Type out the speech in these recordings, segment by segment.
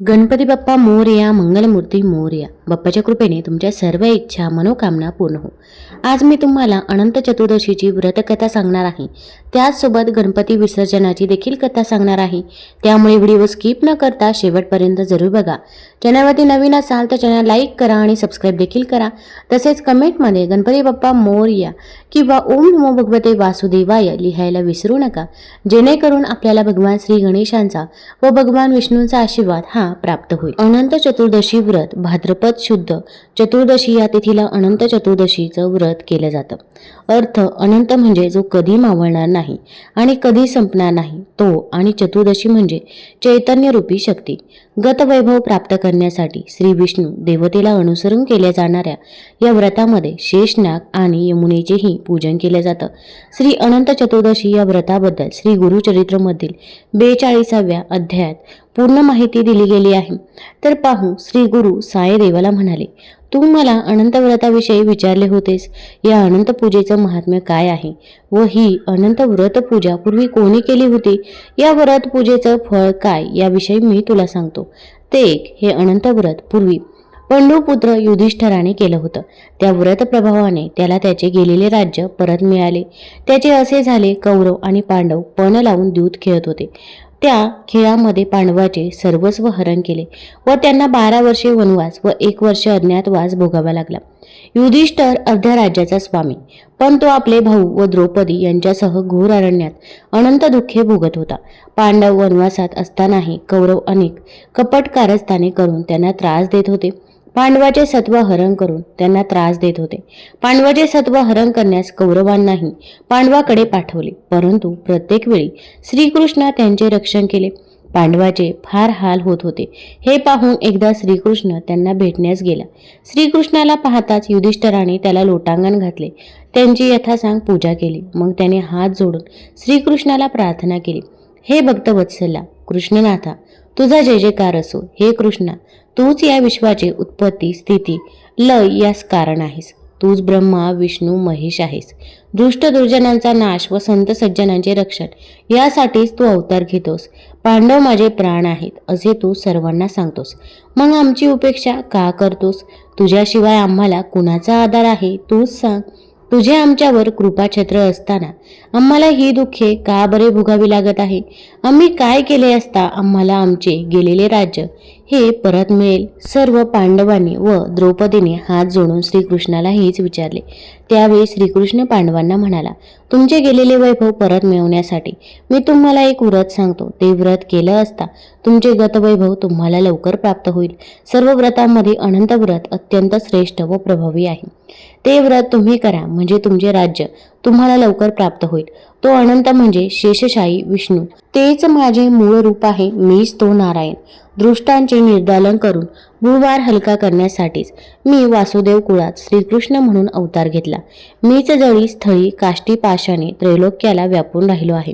गणपती बाप्पा मोरया मंगलमूर्ती मोरया. बाप्पाच्या कृपेने तुमच्या सर्व इच्छा मनोकामना पूर्ण हो. आज मी तुम्हाला अनंत चतुर्दशीची व्रतकथा सांगणार आहे. त्याचसोबत गणपती विसर्जनाची देखील कथा सांगणार आहे. त्यामुळे व्हिडिओ स्किप न करता शेवटपर्यंत जरूर बघा. चॅनलवरती नवीन असाल तर चॅनल लाईक करा आणि सबस्क्राईब देखील करा. तसेच कमेंटमध्ये गणपती बाप्पा मोरया किंवा ओम नमो भगवते वासुदेवाय लिहायला विसरू नका. जेणेकरून आपल्याला भगवान श्री गणेशांचा व भगवान विष्णूंचा आशीर्वाद हा प्राप्त होईल. अनंत चतुर्दशी व्रत भाद्रपद शुद्ध चतुर्दशी या तिथीला अनंत चतुर्दशीचं व्रत केलं जातं. अर्थ अनंत म्हणजे जो कधी मावळणार नाही आणि कधी संपणार नाही तो आणि चतुर्दशी म्हणजे चैतन्यरूपी शक्ती. गतवैभव प्राप्त करण्यासाठी श्री विष्णू देवतेला अनुसरून केल्या जाणाऱ्या या व्रतामध्ये शेषनाग आणि यमुनेचेही पूजन केलं जातं. श्री अनंत चतुर्दशी या व्रताबद्दल श्री गुरुचरित्रमधील बेचाळीसाव्या अध्यायात पूर्ण माहिती दिली गेली आहे. तर पाहू श्री गुरु साई देवाला म्हणाले तू मला अनंत व्रताविषयी विचारले होतेस. या अनंत पूजेचं महात्म्य काय आहे? व ही अनंत व्रत पूजा पूर्वी कोणी केली होती? या व्रत पूजेचं फळ काय? याविषयी मी तुला सांगतो. ते एक हे अनंत व्रत पूर्वी पंडूपुत्र युधिष्ठराने केलं होतं. त्या व्रत प्रभावाने त्याला त्याचे गेलेले राज्य परत मिळाले. त्याचे असे झाले कौरव आणि पांडव पण लावून दूध खेळत होते. त्या खेळामध्ये पांडवाचे सर्वस्व हरण केले व त्यांना बारा वर्षे वनवास व एक वर्ष अज्ञातवास भोगावा लागला. युधिष्ठर अर्ध्या राज्याचा स्वामी. पण तो आपले भाऊ व द्रौपदी यांच्यासह घोर अरण्यात अनंत दुःखे भोगत होता. पांडव वनवासात असतानाही कौरव अनेक कपट कारस्थाने करून त्यांना त्रास देत होते. पांडवाचे सत्व हरण करून त्यांना त्रास देत होते. पांडवाचे सत्व हरण करण्यास कौरवांनाही पांडवाकडे पाठवले. परंतु प्रत्येक वेळी श्रीकृष्ण त्यांचे रक्षण केले. पांडवाचे फार हाल होत होते. हे पाहून एकदा श्रीकृष्ण त्यांना भेटण्यास गेला. श्रीकृष्णाला पाहताच युधिष्ठराने त्याला लोटांगण घातले. त्यांची यथासांग पूजा केली. मग त्याने हात जोडून श्रीकृष्णाला प्रार्थना केली. हे भक्तवत्सला कृष्णनाथा तुझा जय जयकार असो. हे कृष्णा तूच या विश्वाची उत्पत्ती स्थिती लय यास कारण आहेस. तूच ब्रह्मा विष्णू महेश आहेस. दुष्ट दुर्जनांचा नाश व संत सज्जनांचे रक्षण यासाठीच तू अवतार घेतोस. पांडव माझे प्राण आहेत असे तू सर्वांना सांगतोस. मग आमची उपेक्षा का करतोस? तुझ्याशिवाय आम्हाला कुणाचा आधार आहे? तूच सांग. तुझे आमच्यावर कृपाछत्र असताना आम्हाला ही दुःखे का बरे भोगावी लागत आहे? आम्ही काय केले असता आम्हाला आमचे गेलेले राज्य हे परत मिळेल. सर्व पांडवांनी व द्रौपदीने हात जोडून श्रीकृष्णाला हेच विचारले. त्यावेळी श्रीकृष्ण पांडवांना म्हणाला तुमचे गेलेले वैभव परत मिळवण्यासाठी मी तुम्हाला एक व्रत सांगतो. ते व्रत केलं असता तुमचे गतवैभव तुम्हाला लवकर प्राप्त होईल. सर्व व्रतांमध्ये अनंत व्रत अत्यंत श्रेष्ठ व प्रभावी आहे. ते व्रत तुम्ही करा म्हणजे तुमचे राज्य तुम्हाला लवकर प्राप्त होईल. तो अनंत म्हणजे शेषशाही विष्णू. तेच माझे मूळ रूप आहे मीच तो नारायण. दृष्टांचे निर्दालन करून भूभार हलका करण्यासाठीच मी वासुदेव कुळात श्रीकृष्ण म्हणून अवतार घेतला. मीच जळी स्थळी काष्टी पाशाने त्रैलोक्याला व्यापून राहिलो आहे.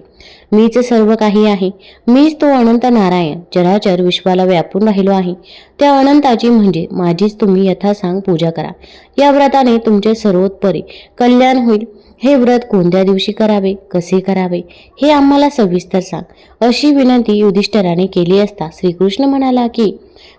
मीच सर्व काही आहे. मीच तो अनंत नारायण चराचर विश्वाला व्यापून राहिलो आहे. त्या अनंताची म्हणजे माझीच तुम्ही यथासांग पूजा करा. या व्रताने तुमचे सर्वोत्परी कल्याण होईल. हे व्रत कोणत्या दिवशी करावे? कसे करावे? हे आम्हाला सविस्तर सांग. अशी विनंती युधिष्ठराने केली असता श्रीकृष्ण म्हणाला की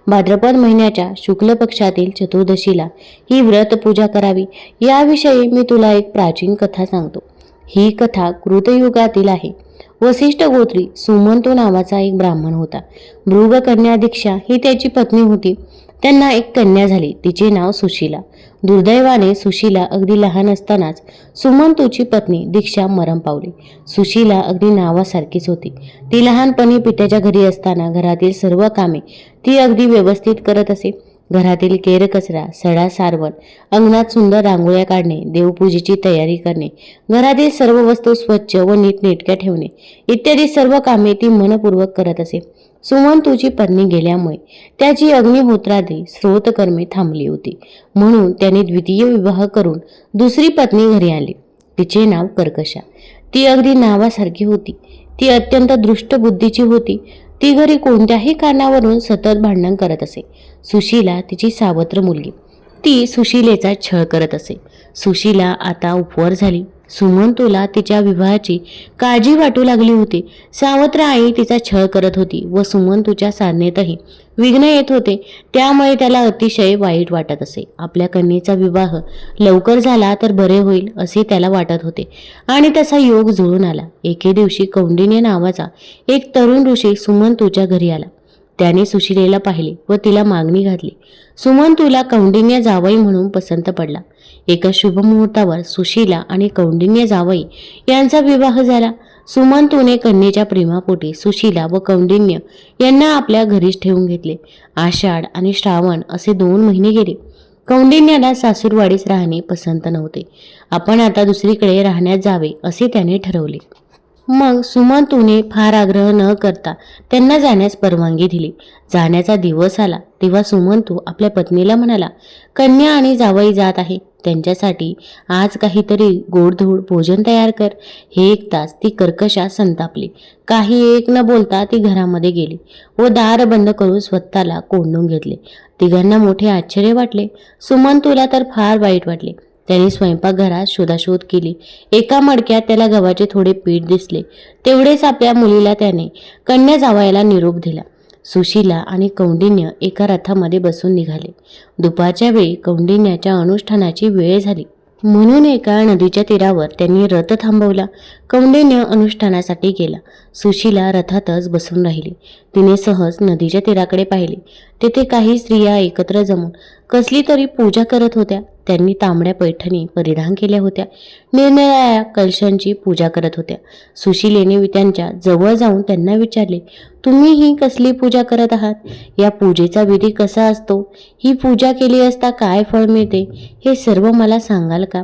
भाद्रपद महिन्याच्या शुक्ल पक्षातील चतुर्दशीला ही व्रत पूजा करावी. याविषयी मी तुला एक प्राचीन कथा सांगतो. ही कथा कृतयुगातील आहे. वसिष्ठ गोत्री सुमंतो नावाचा एक ब्राह्मण होता. भृग कन्या दीक्षा ही त्याची पत्नी होती. त्यांना एक कन्या झाली. तिचे नाव सुशीला. दुर्दैवाने सुशीला अगदी लहान असतानाच सुमंतूची पत्नी दीक्षा मरण पावली. सुशीला अगदी नावासारखीच होती. ती लहानपणी पित्याच्या घरी असताना घरातील सर्व कामे ती अगदी व्यवस्थित करत असे. घरातील केरकचरा सडा सारवण अंगणात सुंदर रांगोळ्या काढणे देवपूजेची तयारी करणे घरातील सर्व वस्तू स्वच्छ व नीटनेटक्या ठेवणे इत्यादी सर्व कामे ती मनपूर्वक करत असे. सुमंतूची पत्नी गेल्यामुळे त्याची अग्निहोत्रादी स्रोतकर्मे थांबली होती. म्हणून त्याने द्वितीय विवाह करून दुसरी पत्नी घरी आली तिचे नाव कर्कशा. ती अगदी नावासारखी होती. ती अत्यंत दृष्ट बुद्धीची होती. ती घरी कोणत्याही कारणावरून सतत भांडण करत असे. सुशीला तिची सावत्र मुलगी. ती सुशीलेचा छळ करत असे. सुशीला आता उपवर झाली. सुमंतूला तिच्या विवाहाची काळजी वाटू लागली होती. सावत्र आई तिचा छळ करत होती व सुमंतूच्या साधनेतही विघ्न येत होते. त्यामुळे त्याला अतिशय वाईट वाटत असे. आपल्या कन्येचा विवाह लवकर झाला तर बरे होईल असे त्याला वाटत होते. आणि तसा योग जुळून आला. एके दिवशी कौंडिन्य नावाचा एक तरुण ऋषी सुमंतूच्या घरी आला. त्याने सुशिलेला पाहिले व तिला मागणी घातली. सुमंतूला कौंडिन्य जावई म्हणून पसंत पडला. एका शुभ मुहूर्तावर सुशीला आणि कौंडिन्य जावई यांचा विवाह झाला. सुमंतूने कन्येच्या प्रेमापोटी सुशीला व कौंडिन्य यांना आपल्या घरीच ठेवून घेतले. आषाढ आणि श्रावण असे दोन महिने गेले. कौंडिन्याला सासूरवाडीस राहणे पसंत नव्हते. आपण आता दुसरीकडे राहण्यात जावे असे त्याने ठरवले. मग सुमंतूने फार आग्रह न करता त्यांना जाण्यास परवानगी दिली. जाण्याचा दिवस आला तेव्हा सुमंतू आपल्या पत्नीला म्हणाला कन्या आणि जावई जात आहे त्यांच्यासाठी आज काहीतरी गोडधोड भोजन तयार कर. हे एक तास ती कर्कशा संतापली. काही एक न बोलता ती घरामध्ये गेली व दार बंद करून स्वतःला कोंडून घेतले. तिघांना मोठे आश्चर्य वाटले. सुमंतूला तर फार वाईट वाटले. त्याने स्वयंपाकघरात शोधाशोध केली. एका मडक्यात त्याला गव्हाचे थोडे पीठ दिसले. तेवढेच आपल्या मुलीला त्याने कन्या जावायला निरोप दिला. सुशीला आणि कौंडिन्य एका रथामध्ये बसून निघाले. दुपारच्या वेळी कौंडिन्याच्या अनुष्ठानाची वेळ झाली. म्हणून एका नदीच्या तीरावर त्यांनी रथ थांबवला. कौंडिन्य अनुष्ठानासाठी गेला. सुशीला रथातच बसून राहिली. तिने सहज नदीच्या तीराकडे पाहिले. तेथे काही स्त्रिया एकत्र जमून कसली तरी पूजा करत होत्या. त्यांनी तांबड्या पैठणी परिधान केल्या होत्या. निरनिराळ्या कलशांची पूजा करत होत्या. सुशीलेने त्यांच्या जवळ जाऊन त्यांना विचारले तुम्ही ही कसली पूजा करत आहात? या पूजेचा विधी कसा असतो? ही पूजा केली असता काय फळ मिळते? हे सर्व मला सांगाल का?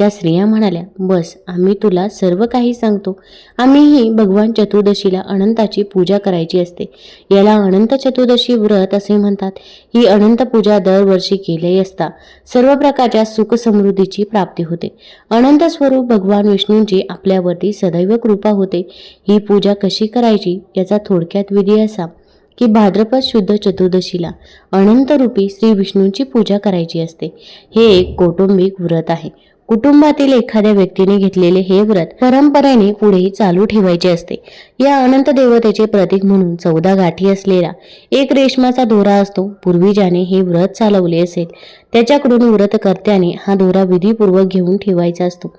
त्या स्त्रिया म्हणाल्या बस आम्ही तुला सर्व काही सांगतो. आम्हीही भगवान चतुर्दशीला अनंताची पूजा करायची असते. याला अनंत चतुर्दशी व्रत असे म्हणतात. ही अनंत पूजा दरवर्षी केली असता सर्व प्रकारच्या सुखसमृद्धीची प्राप्ती होते. अनंत स्वरूप भगवान विष्णूंची आपल्यावरती सदैव कृपा होते. ही पूजा कशी करायची याचा थोडक्यात विधी असा की भाद्रपद शुद्ध चतुर्दशीला अनंतरूपी श्री विष्णूंची पूजा करायची असते. हे एक कौटुंबिक व्रत आहे. कुटुंबातील एखाद्या व्यक्तीने घेतलेले हे व्रत परंपरेने पुढे चालू ठेवायचे असते. या अनंत देवतेचे प्रतीक म्हणून चौदा गाठी असलेला एक रेशमाचा दोरा असतो. पूर्वी ज्याने हे व्रत चालवले असेल त्याच्याकडून व्रतकर्त्याने हा दोरा विधीपूर्वक घेऊन ठेवायचा असतो.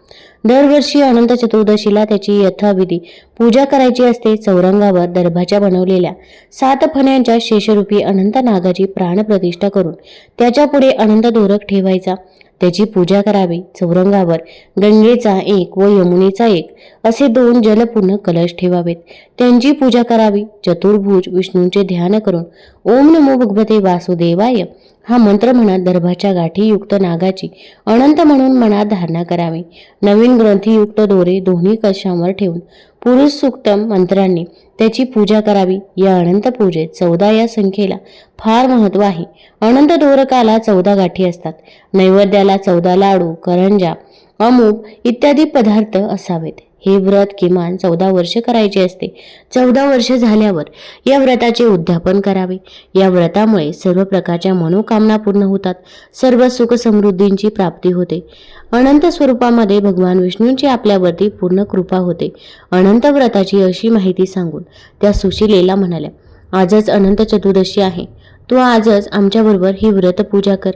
दरवर्षी अनंत चतुर्दशीला त्याची यथाविधी पूजा करायची असते. चौरंगावर दर्भाच्या बनवलेल्या सात फण्यांच्या शेषरूपी अनंत नागाची प्राणप्रतिष्ठा करून त्याच्या पुढे अनंत दोरक ठेवायचा. त्याची पूजा करावी. चौरंगावर गंगेचा एक व यमुनेचा एक असे दोन जलपूर्ण कलश ठेवावेत. त्यांची पूजा करावी. चतुर्भुज विष्णूंचे ध्यान करून ओम नमो भगवते वासुदेवाय. हा मंत्र म्हणत दर्भाच्या गाठीयुक्त नागाची अनंत म्हणून मनात धारणा करावी. नवीन ग्रंथीयुक्त दोरे दोन्ही कशांवर ठेवून पुरुष सुक्तम मंत्रांनी त्याची पूजा करावी. या अनंत पूजेत चौदा या संख्येला फार महत्त्व आहे. अनंत दोरकाला चौदा गाठी असतात. नैवेद्याला चौदा लाडू करंजा अमूप इत्यादी पदार्थ असावेत. हे व्रत किमान चौदा वर्ष करायचे असते. चौदा वर्ष झाल्यावर या व्रताचे उद्यापन करावे. या व्रतामुळे सर्व प्रकारच्या मनोकामना पूर्ण होतात. सर्व सुख समृद्धींची प्राप्ती होते. अनंत स्वरूपामध्ये भगवान विष्णूंची आपल्यावरती पूर्ण कृपा होते. अनंत व्रताची अशी माहिती सांगून त्या सुशीलेला म्हणाल्या आजच अनंत चतुर्दशी आहे. तू आजच आमच्याबरोबर ही व्रतपूजा कर.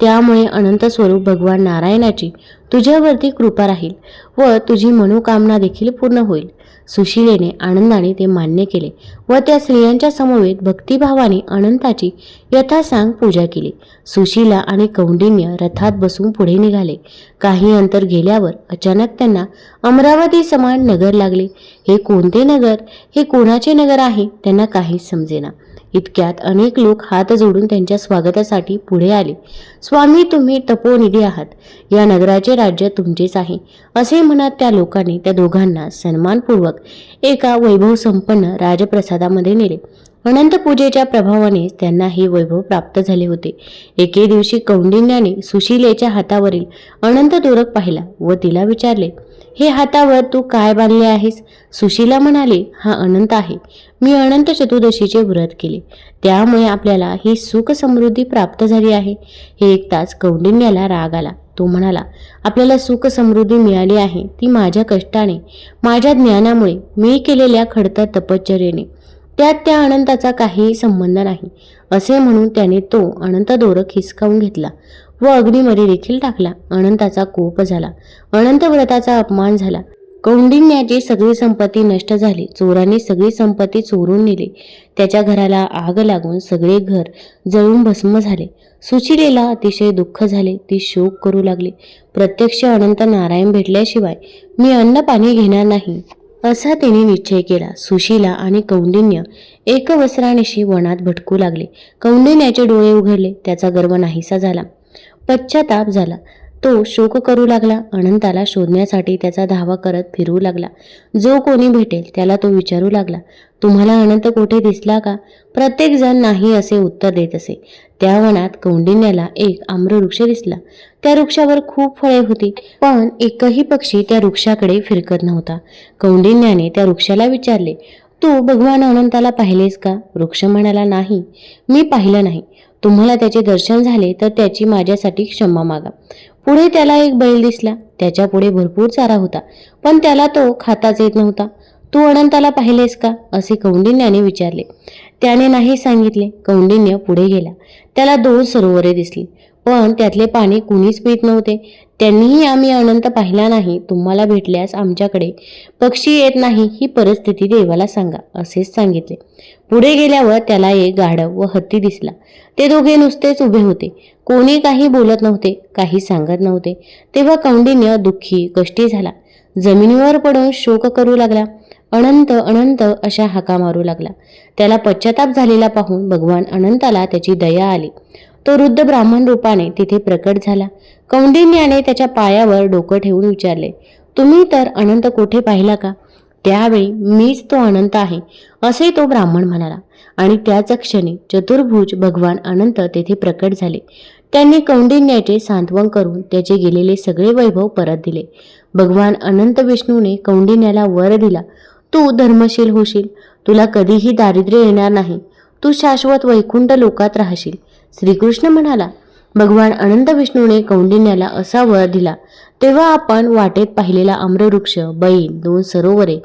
त्यामुळे अनंत स्वरूप भगवान नारायणाची तुझ्यावरती कृपा राहील व तुझी मनोकामना देखील पूर्ण होईल. सुशीलेने आनंदाने ते मान्य केले व त्या स्त्रियांच्या समवेत भक्तिभावाने अनंताची यथासांग पूजा केली. सुशीला आणि कौंडिन्य रथात बसून पुढे निघाले. काही अंतर गेल्यावर अचानक त्यांना अमरावती समान नगर लागले. हे कोणते नगर? हे कोणाचे नगर आहे? त्यांना काहीच समजेना. इतक्यात अनेक लोक हात जोडून त्यांच्या स्वागतासाठी पुढे आले. स्वामी तुम्ही तपोनिधी आहात. या नगराचे राज्य तुमचेच आहे. असे म्हणत त्या लोकांनी त्या दोघांना सन्मानपूर्वक एका वैभव संपन्न राजप्रसादामध्ये नेले. अनंत पूजेच्या प्रभावाने त्यांना हे वैभव प्राप्त झाले होते. एके दिवशी कौंडिन्याने सुशीलेच्या हातावरील अनंत दोरक पाहिला व तिला विचारले हे हातावर तू काय बांधले आहेस? सुशीला म्हणाले हा अनंत आहे. मी अनंत चतुर्दशीचे व्रत केले. त्यामुळे आपल्याला ही सुख समृद्धी प्राप्त झाली आहे. हे ऐकताच कौंडिन्याला राग आला. तो म्हणाला आपल्याला सुख समृद्धी मिळाली आहे. ती माझ्या कष्टाने माझ्या ज्ञानामुळे मी केलेल्या खडतर तपश्चर्येने त्यात त्या अनंताचा काहीही संबंध नाही. असे म्हणून त्याने तो अनंत दोरक हिसकावून घेतला व अग्निमरी देखील टाकला. अनंताचा कोप झाला. अनंत व्रताचा अपमान झाला. कौंडिन्याची सगळी संपत्ती नष्ट झाली. चोरांनी सगळी संपत्ती चोरून नेली. त्याच्या घराला आग लागून सगळे घर जळून भस्म झाले. सुचिलेला अतिशय दुःख झाले. ती शोक करू लागली. प्रत्यक्ष अनंत नारायण भेटल्याशिवाय मी अन्न पाणी घेणार नाही. असा तिने निश्चय केला. सुशीला आणि कौंडिन्य एकवस्त्रानेशी वनात भटकू लागले. कौंडिन्याचे डोळे उघडले. त्याचा गर्व नाहीसा झाला. पश्चाताप झाला. तो शोक करू लागला. अनंताला शोधण्यासाठी त्याचा धावा करत फिरू लागला. जो कोणी भेटेल त्याला तो विचारू लागला. तुम्हाला अनंत कोठे दिसला का? प्रत्येक जण नाही असे उत्तर देत असे. त्या वनात कौंडिन्याला एक आम्र वृक्ष दिसला. त्या वृक्षावर खूप फळे होती पण एकही पक्षी त्या वृक्षाकडे फिरकत नव्हता. कौंडिन्याने त्या वृक्षाला विचारले तू भगवान अनंताला पाहिलेस का? वृक्ष म्हणाला नाही मी पाहिलं नाही. तुम्हाला त्याचे दर्शन झाले तर त्याची माझ्यासाठी क्षमा मागा. पुढे त्याला एक बैल दिसला. त्याच्या पुढे भरपूर चारा होता पण त्याला तो खाताच येत नव्हता. तू अनंताला पाहिलेस का? असे कौंडिन्याने विचारले. त्याने नाही सांगितले. कौंडिन्य पुढे गेला. त्याला दोन सरोवरे दिसली. पण त्यातले पाणी कुणीच पित नव्हते. त्यांनीही आम्ही अनंत पाहिला नाही. तुम्हाला भेटल्यास आमच्याकडे पक्षी येत नाही. ही परिस्थिती देवाला सांगा असेच सांगितले. पुढे गेल्यावर त्याला एक गाढव व हत्ती दिसला. ते दोघे नुसतेच उभे होते. कोणी काही बोलत नव्हते काही सांगत नव्हते. तेव्हा कौंडिन्य दुःखी कष्टी झाला. जमिनीवर पडून शोक करू लागला. अनंत अनंत अशा हाका मारू लागला. त्याला पश्चाताप झालेला पाहून भगवान अनंताला त्याची दया आली. तो वृद्ध ब्राह्मण रूपाने तिथे प्रकट झाला. कौंडिन्याने त्याच्या पायावर डोकं ठेवून विचारले तुम्ही तर अनंत कोठे पाहिला का? त्यावेळी मीच तो अनंत आहे असे तो ब्राह्मण म्हणाला. आणि त्याच क्षणी चतुर्भुज भगवान अनंत तेथे प्रकट झाले. त्यांनी कौंडिन्याचे सांत्वन करून त्याचे गेलेले सगळे वैभव परत दिले. भगवान अनंत विष्णूने कौंडिन्याला वर दिला. तू धर्मशील होशील. तुला कधीही दारिद्र्य येणार नाही. तू शाश्वत वैकुंठ लोकात राहशील. श्रीकृष्ण म्हणाला भगवान अनंत विष्णूने कौंडिन्याला असा वर दिला. तेव्हा आपण वाटेत पाहिलेला आम्रवृक्ष बैल दोन सरोवरे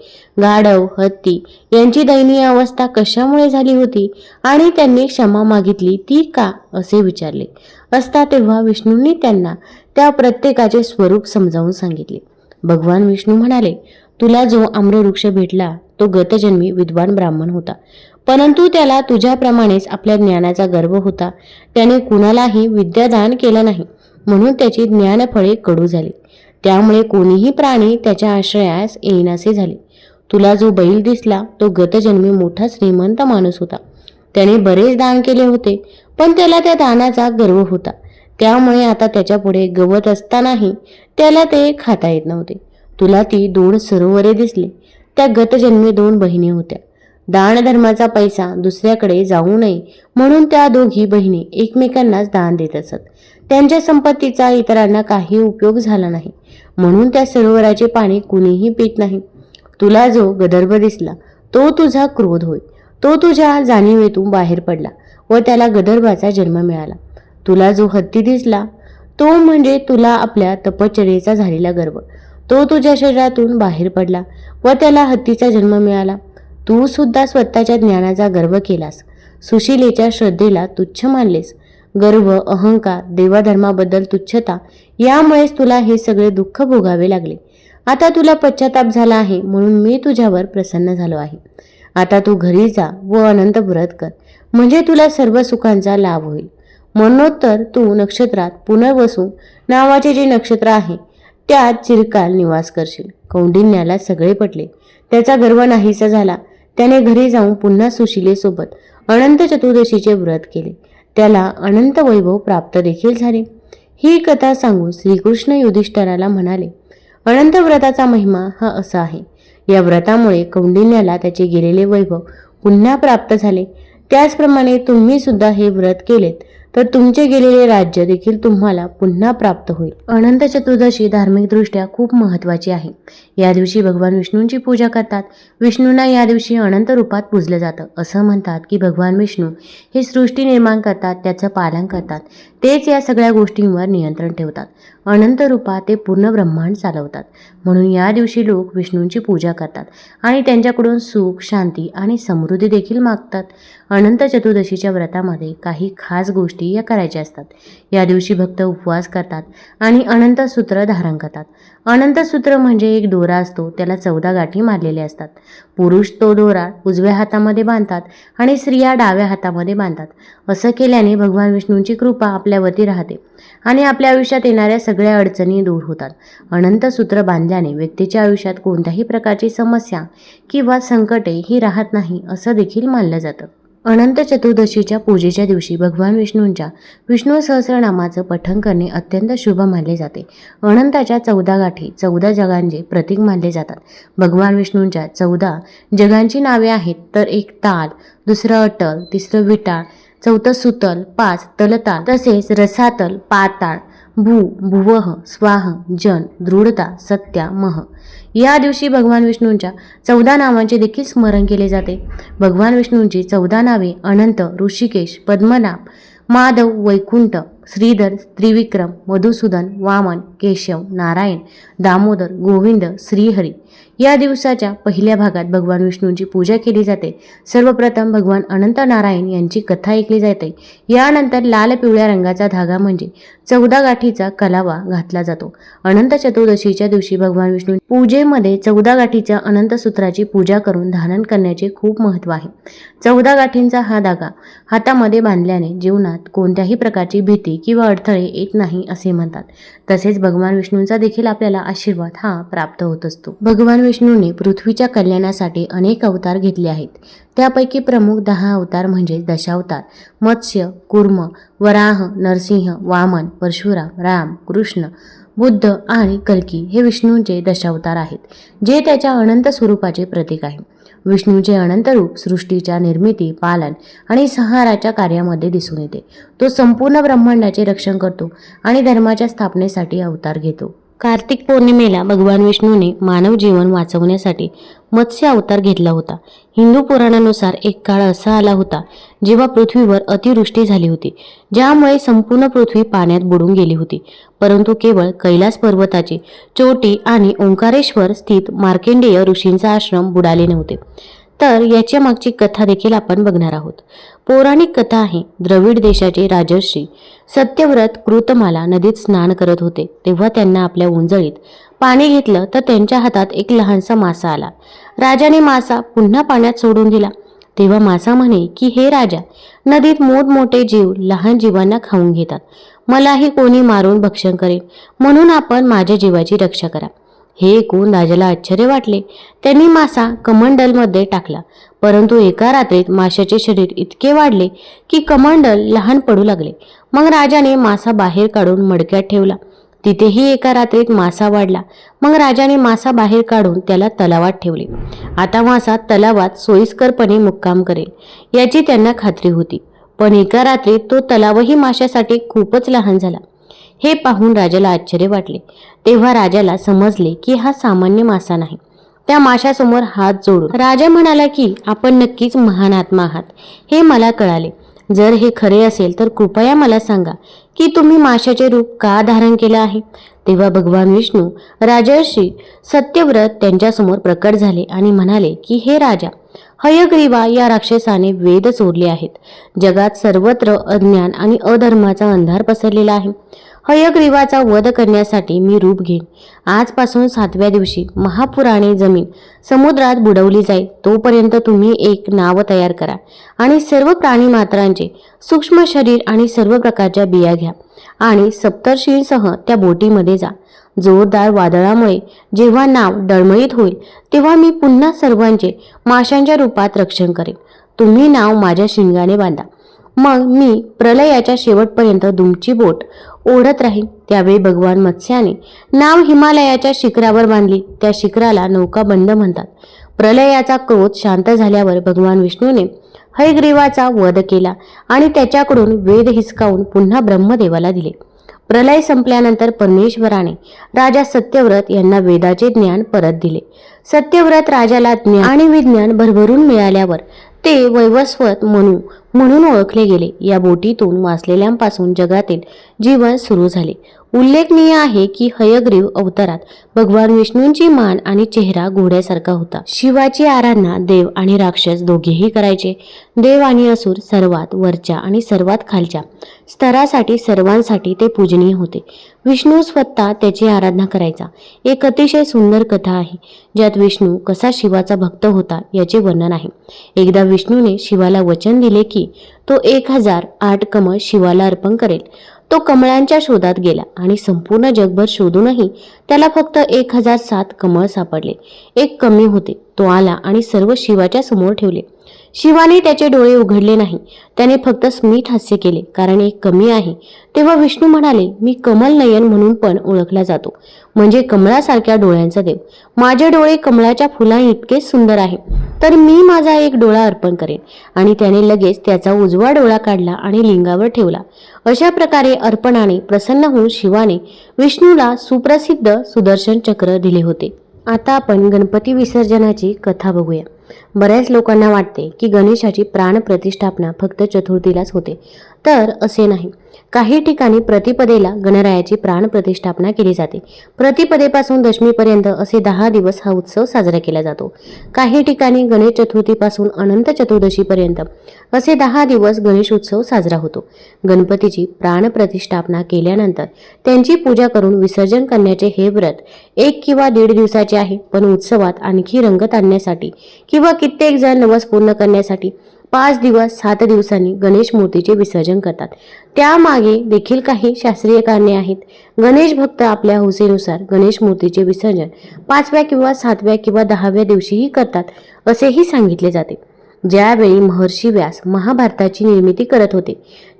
गाढव हत्ती यांची दयनीय अवस्था कशामुळे झाली होती आणि त्यांनी क्षमा मागितली ती का असे विचारले. असता तेव्हा विष्णूंनी त्यांना त्या प्रत्येकाचे स्वरूप समजावून सांगितले. भगवान विष्णू म्हणाले तुला जो आम्रवृक्ष भेटला तो गतजन्मी विद्वान ब्राह्मण होता. परंतु त्याला तुझ्याप्रमाणेच आपल्या ज्ञानाचा गर्व होता. त्याने कुणालाही विद्यादान केलं नाही म्हणून त्याची ज्ञानफळे कडू झाली. त्यामुळे कोणीही प्राणी त्याच्या आश्रयास येईनासे झाले. तुला जो बैल दिसला तो गतजन्मी मोठा श्रीमंत माणूस होता. त्याने बरेच दान केले होते पण त्याला त्या दानाचा गर्व होता. त्यामुळे आता त्याच्यापुढे गवत असतानाही त्याला ते खाता येत नव्हते. तुला ती दोन सरोवरे दिसली. त्या गतजन्मी दोन बहिणी होत्या. दानधर्माचा पैसा दुसऱ्याकडे जाऊ नये म्हणून त्या दोघी बहिणी एकमेकांनाच दान देत असत. त्यांच्या संपत्तीचा इतरांना काही उपयोग झाला नाही. म्हणून त्या सरोवराचे पाणी कुणीही पित नाही. तुला जो गदर्भ दिसला तो तुझा क्रोध होय. तो तुझ्या जाणीवेतून बाहेर पडला व त्याला गदर्भाचा जन्म मिळाला. तुला जो हत्ती दिसला तो म्हणजे तुला आपल्या तपश्चर्येचा झालेला गर्व. तो तुझ्या शरीरातून बाहेर पडला व त्याला हत्तीचा जन्म मिळाला. तू सुद्धा स्वतःच्या ज्ञानाचा गर्व केलास. सुशीलेच्या श्रद्धेला तुच्छ मानलेस. गर्व अहंकार देवाधर्माबद्दल तुच्छता यामुळेच तुला हे सगळे दुःख भोगावे लागले. आता तुला पश्चाताप झाला आहे म्हणून मी तुझ्यावर प्रसन्न झालो आहे. आता तू घरी जा व अनंत व्रत कर. म्हणजे तुला सर्व सुखांचा लाभ होईल. म्हणूनोत्तर तू नक्षत्रात पुनर्वसू. नावाचे जे नक्षत्र आहे त्यात चिरकाल निवास करशील. कौंडिन्याला सगळे पटले. त्याचा गर्व नाहीसा झाला. त्याने घरी जाऊन पुन्हा सुशिलेसोबत अनंत चतुर्दशीचे व्रत केले. त्याला अनंत वैभव प्राप्त देखील झाले. ही कथा सांगून श्रीकृष्ण युधिष्ठराला म्हणाले अनंत व्रताचा महिमा हा असा आहे. या व्रतामुळे कौंडिन्याला त्याचे गेलेले वैभव पुन्हा प्राप्त झाले. त्याचप्रमाणे तुम्ही सुद्धा हे व्रत केलेत. तर तुमचे गेलेले राज्य देखील तुम्हाला पुन्हा प्राप्त होईल. अनंत चतुर्दशी धार्मिकदृष्ट्या खूप महत्त्वाची आहे. या दिवशी भगवान विष्णूंची पूजा करतात. विष्णूंना या दिवशी अनंत रूपात पूजलं जातं. असं म्हणतात की भगवान विष्णू हे सृष्टी निर्माण करतात त्याचं पालन करतात. तेच या सगळ्या गोष्टींवर नियंत्रण ठेवतात. अनंत रूपात ते पूर्ण ब्रह्मांड चालवतात. म्हणून या दिवशी लोक विष्णूंची पूजा करतात आणि त्यांच्याकडून सुख शांती आणि समृद्धी देखील मागतात. अनंत चतुर्दशीच्या व्रतामध्ये काही खास गोष्टी या करायच्या असतात. या दिवशी भक्त उपवास करतात आणि अनंत सूत्र धारण करतात. अनंतसूत्र म्हणजे एक दोरा असतो त्याला चौदा गाठी मारलेल्या असतात. पुरुष तो दोरा उजव्या हातामध्ये बांधतात आणि स्त्रिया डाव्या हातामध्ये बांधतात. असं केल्याने भगवान विष्णूंची कृपा आपल्यावरती राहते आणि आपल्या आयुष्यात येणाऱ्या सगळ्या अडचणी दूर होतात. अनंतसूत्र बांधल्याने व्यक्तीच्या आयुष्यात कोणत्याही प्रकारची समस्या किंवा संकटे ही राहत नाही असं देखील मानलं जातं. अनंत चतुर्दशीच्या पूजेच्या दिवशी भगवान विष्णूंच्या विष्णू सहस्रनामाचं पठण करणे अत्यंत शुभ मानले जाते. अनंताच्या चौदा गाठी चौदा जगांचे प्रतीक मानले जातात. भगवान विष्णूंच्या चौदा जगांची नावे आहेत तर एक ताल दुसरं अटल तिसरं विटाळ चौथं सुतल पाच तलताल तसेच रसातल पाताळ भू भुवह स्वाह जन दृढता सत्या मह. या दिवशी भगवान विष्णूंच्या चौदा नावांचे देखील स्मरण केले जाते. भगवान विष्णूंची चौदा नावे अनंत ऋषिकेश पद्मनाभ माधव वैकुंठ श्रीधर त्रिविक्रम मधुसूदन वामन केशव नारायण दामोदर गोविंद श्रीहरी. या दिवसाच्या पहिल्या भागात भगवान विष्णूंची पूजा केली जाते. सर्वप्रथम भगवान अनंत नारायण यांची कथा ऐकली जाते. यानंतर लाल पिवळ्या रंगाचा धागा म्हणजे चौदा गाठीचा कलावा घातला जातो. अनंत चतुर्दशीच्या दिवशी भगवान विष्णू पूजेमध्ये चौदा गाठीच्या अनंत सूत्राची पूजा करून धारण करण्याचे खूप महत्त्व आहे. चौदा गाठींचा हा धागा हातामध्ये बांधल्याने जीवनात कोणत्याही प्रकारची भीती किंवा अडथळे येत नाही असे म्हणतात. तसेच भगवान विष्णूंचा देखील आपल्याला आशीर्वाद हा प्राप्त होत असतो. भगवान विष्णूने पृथ्वीच्या कल्याणासाठी अनेक अवतार घेतले आहेत. त्यापैकी प्रमुख दहा अवतार म्हणजे दशावतार मत्स्य कुर्म वराह नरसिंह वामन परशुराम राम कृष्ण बुद्ध आणि कल्की हे विष्णूंचे दशावतार आहेत जे त्याच्या अनंत स्वरूपाचे प्रतीक आहे. विष्णूचे अनंत रूप सृष्टीच्या निर्मिती पालन आणि संहाराच्या कार्यामध्ये दिसून येते. तो संपूर्ण ब्रह्मांडाचे रक्षण करतो आणि धर्माच्या स्थापनेसाठी अवतार घेतो. कार्तिक पौर्णिमेला भगवान विष्णूने मानव जीवन वाचवण्यासाठी मत्स्य अवतार घेतला होता. हिंदू पुराणानुसार एक काळ असा आला होता जेव्हा पृथ्वीवर अतिवृष्टी झाली होती ज्यामुळे संपूर्ण पृथ्वी पाण्यात बुडून गेली होती. परंतु केवळ कैलास पर्वताची चोटी आणि ओंकारेश्वर स्थित मार्केंडेय ऋषींचा आश्रम बुडाले नव्हते. तर याच्या मागची कथा देखील आपण बघणार आहोत. पौराणिक कथा आहे द्रविड देशाचे राजर्षी. सत्यव्रत कृतमाला नदीत स्नान करत होते. तेव्हा त्यांना आपल्या उंजळीत पाणी घेतलं तर त्यांच्या हातात एक लहानसा मासा आला. राजाने मासा पुन्हा पाण्यात सोडून दिला. तेव्हा मासा म्हणे की हे राजा नदीत मोठमोठे जीव लहान जीवांना खाऊन घेतात. मलाही कोणी मारून भक्षण करेल. म्हणून आपण माझ्या जीवाची रक्षा करा. हे ऐकून राजाला आश्चर्य वाटले. त्यांनी मासा कमंडलमध्ये टाकला. परंतु एका रात्रीत माशाचे शरीर इतके वाढले की कमंडल लहान पडू लागले. मग राजाने मासा बाहेर काढून मडक्यात ठेवला. तिथेही एका रात्रीत मासा वाढला. मग राजाने मासा बाहेर काढून त्याला तलावात ठेवले. आता मासा तलावात सोयीस्करपणे मुक्काम करेल याची त्यांना खात्री होती. पण एका रात्रीत तो तलावही माशासाठी खूपच लहान झाला. हे पाहून राजाला आश्चर्य वाटले. तेव्हा राजाला समजले की हा सामान्य मासा नाही. त्या माशासमोर हात जोडून राजा म्हणाला की आपण नक्कीच महान आत्मा आहात. हे मला कळाले. जर हे खरे असेल तर कृपया मला सांगा की तुम्ही माशाचे रूप का धारण केलं आहे? तेव्हा भगवान विष्णू राजर्षी सत्यव्रत त्यांच्यासमोर प्रकट झाले आणि म्हणाले की हे राजा हयग्रीवा या राक्षसाने वेद चोरले आहेत. जगात सर्वत्र अज्ञान आणि अधर्माचा अंधार पसरलेला आहे. हयग्रीवाचा वध करण्यासाठी मी रूप घेईन. आजपासून सातव्या दिवशी महापुराणे जमीन समुद्रात बुडवली जाईल. तोपर्यंत तुम्ही एक नाव तयार करा आणि सर्व प्राणी मात्रांचे सूक्ष्म शरीर आणि सर्व प्रकारच्या बिया घ्या आणि सप्तर्षींसह त्या बोटीमध्ये जा. जोरदार वादळामुळे जेव्हा नाव डळमळीत होईल तेव्हा मी पुन्हा सर्वांचे माशांच्या रूपात रक्षण करेन. तुम्ही नाव माझ्या शिंगाने बांधा. मग मी प्रलयाच्या शेवटपर्यंत दुमची बोट ओढत राहील त्यावेळी भगवान मत्स्याने नाव हिमालयाच्या शिखरावर बांधली. त्या शिखराला नौकाबंद म्हणतात. प्रलयाचा क्रोध शांत झाल्यावर भगवान विष्णूने हयग्रीवाचा वध केला आणि त्याच्याकडून वेद हिसकावून पुन्हा ब्रह्मदेवाला दिले. प्रलय संपल्यानंतर परमेश्वराने राजा सत्यव्रत यांना वेदाचे ज्ञान परत दिले. सत्यव्रत राजाला ज्ञान आणि विज्ञान भरभरून मिळाल्यावर ते वैवस्वत म्हणू म्हणून ओळखले गेले. या बोटीतून वाचलेल्यांपासून जगातील जीवन सुरू झाले. उल्लेखनीय आहे की हयग्रीव अवतारात भगवान विष्णूंची मान आणि चेहरा घोड्यासारखा होता. शिवाची आराधना देव आणि राक्षस दोघेही करायचे. देव आणि असुर सर्वात वरच्या आणि सर्वात खालच्या स्तरासाठी सर्वांसाठी ते पूजनीय होते. विष्णू स्वतः त्याची आराधना करायचा. एक अतिशय सुंदर कथा आहे ज्यात विष्णू कसा शिवाचा भक्त होता याचे वर्णन आहे. एकदा विष्णूने शिवाला वचन दिले की तो एक हजार आठ कमळ शिवाला अर्पण करेल. तो कमळांच्या शोधात गेला आणि संपूर्ण जगभर शोधूनही त्याला फक्त एक हजार सात कमळ सापडले. एक कमी होते. तो आला आणि सर्व शिवाच्या समोर ठेवले. शिवाने त्याचे डोळे उघडले नाही. त्याने फक्त स्मित हास्य केले कारण एक कमी आहे. तेव्हा विष्णू म्हणाले मी कमल नयन म्हणून पण ओळखला जातो. म्हणजे कमळासारख्या डोळ्यांचा देव. माझे डोळे कमळाच्या फुला इतके सुंदर आहे. तर मी माझा एक डोळा अर्पण करेन. आणि त्याने लगेच त्याचा उजवा डोळा काढला आणि लिंगावर ठेवला. अशा प्रकारे अर्पणाने प्रसन्न होऊन शिवाने विष्णूला सुप्रसिद्ध सुदर्शन चक्र दिले होते. आता आपण गणपती विसर्जनाची कथा बघूया. बऱ्याच लोकांना वाटते की गणेशाची प्राण प्रतिष्ठापना फक्त चतुर्थीलाच होते. तर असे नाही. काही ठिकाणी प्रतिपदेला गणरायाची प्राण प्रतिष्ठापना केली जाते. प्रतिपदेपासून दशमीपर्यंत असे दहा दिवस हा उत्सव साजरा केला जातो. काही ठिकाणी गणेश चतुर्थीपासून अनंत चतुर्दशीपर्यंत असे दहा दिवस गणेश उत्सव साजरा होतो. गणपतीची प्राण प्रतिष्ठापना केल्यानंतर त्यांची पूजा करून विसर्जन करण्याचे हे व्रत एक किंवा दीड दिवसाचे आहे पण उत्सवात आणखी रंगत आणण्यासाठी किंवा कित्येक जण नवस पूर्ण करण्यासाठी पाच दिवस सात दिवसांनी गणेश मूर्तीचे विसर्जन करतात. त्यामागे देखील काही शास्त्रीय कारणे आहेत. गणेश भक्त आपल्या हौसेनुसार गणेश मूर्तीचे विसर्जन पाचव्या किंवा सातव्या किंवा दहाव्या दिवशीही करतात असेही सांगितले जाते. ज्यावेळी महर्षी व्यास महाभारताची निर्मिती करत होते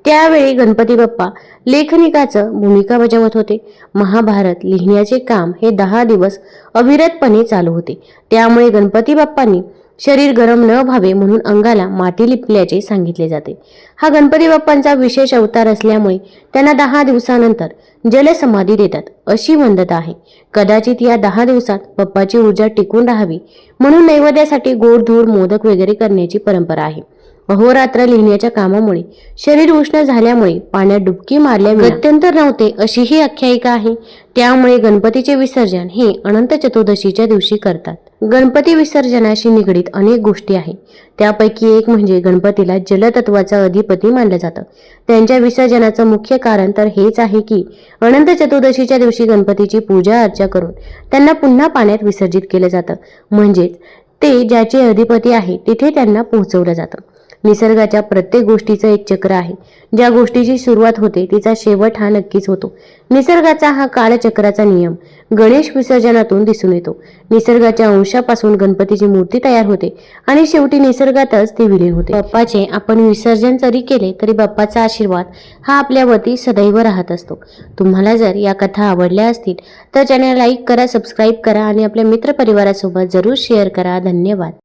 त्यावेळी गणपती बाप्पा लेखनिकाचं भूमिका बजावत होते. महाभारत लिहिण्याचे काम हे दहा दिवस अविरतपणे चालू होते. त्यामुळे गणपती बाप्पांनी शरीर गरम न व्हावे म्हणून अंगाला माती लिपल्याचे सांगितले जाते. हा गणपती बाप्पांचा विशेष अवतार असल्यामुळे त्यांना दहा दिवसानंतर जलसमाधी देतात अशी वंदता आहे. कदाचित या दहा दिवसात बाप्पाची ऊर्जा टिकून राहावी म्हणून नैवेद्यासाठी गोड धूळ मोदक वगैरे करण्याची परंपरा आहे. अहोरात्र लिहिण्याच्या कामामुळे. शरीर उष्ण झाल्यामुळे पाण्यात डुबकी मारल्या गत्यंतर नव्हते अशी ही आख्यायिका आहे. त्यामुळे गणपतीचे विसर्जन हे अनंत चतुर्दशीच्या दिवशी करतात. गणपती विसर्जनाशी निगडीत अनेक गोष्टी आहेत. त्यापैकी एक म्हणजे गणपतीला जलतत्वाचा अधिपती मानलं जातं. त्यांच्या विसर्जनाचं मुख्य कारण तर हेच आहे की अनंत चतुर्दशीच्या दिवशी गणपतीची पूजा अर्चा करून त्यांना पुन्हा पाण्यात विसर्जित केलं जातं. म्हणजेच ते ज्याचे अधिपती आहे तिथे त्यांना पोहोचवलं जातं. निसर्गाच्या प्रत्येक गोष्टीचं एक चक्र आहे. ज्या गोष्टीची सुरुवात होते तिचा शेवट हा नक्कीच होतो. निसर्गाचा हा कालचक्राचा नियम गणेश विसर्जनातून दिसून येतो. निसर्गाच्या अंशापासून गणपतीची मूर्ती तयार होते आणि शेवटी निसर्गातच ती विलीन होते. बाप्पाचे आपण विसर्जन जरी केले तरी बाप्पाचा आशीर्वाद हा आपल्यावरती सदैव राहत असतो. तुम्हाला जर या कथा आवडल्या असतील तर चॅनल लाईक करा सबस्क्राईब करा आणि आपल्या मित्रपरिवारासोबत जरूर शेअर करा. धन्यवाद.